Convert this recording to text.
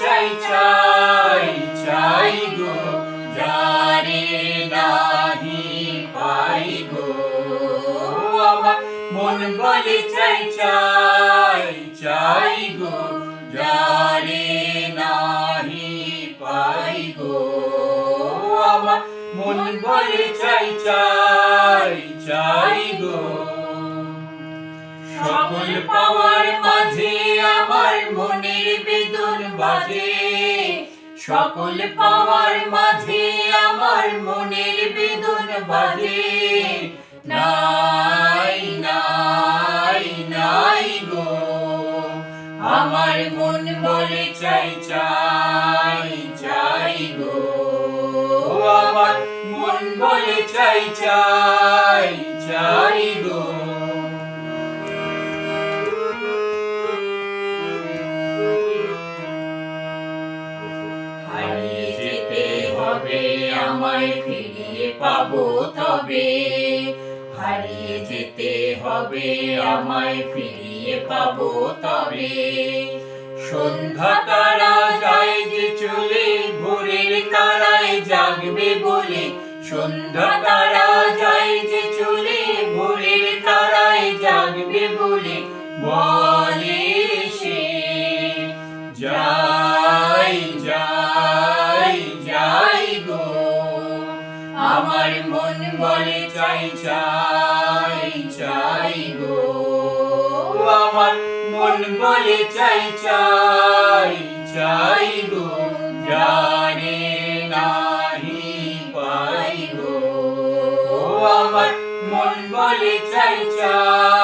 চাই চাই চাই গো নাহি পাই গো। আমার মন বলে চাই চাই চাই গো নাহি পাই গো। আমার মন চাই চাই চাই গো। সকল পাওয়ার মাঝে আমার মনে বাজে সকল পাওয়ার মাঝে আমার মনের বেদন বাজে। নাই নাই নাই গো, আমার মন বলে চাই চাই চাই গো। আমার মন বলে চাই চাই চাই গো। হবে আমায় ফিরিয়ে পাবো তবে। হারিয়ে যেতে হবে, আমায় ফিরিয়ে পাবো তবে। সন্ধ্যা তারা যায় যে চলে, ভোরের তারায় জাগবে বলে। সন্ধ্যা তারা যায় যে চলে, ভোরের তারায় জাগবে বলে। বলে আমার মন বলে, চাই চাই চাই গো। আমার মন বলে, চাই চাই চাই গো। জানে নাহি পাই গো। আমার মন বলে, চাই চাই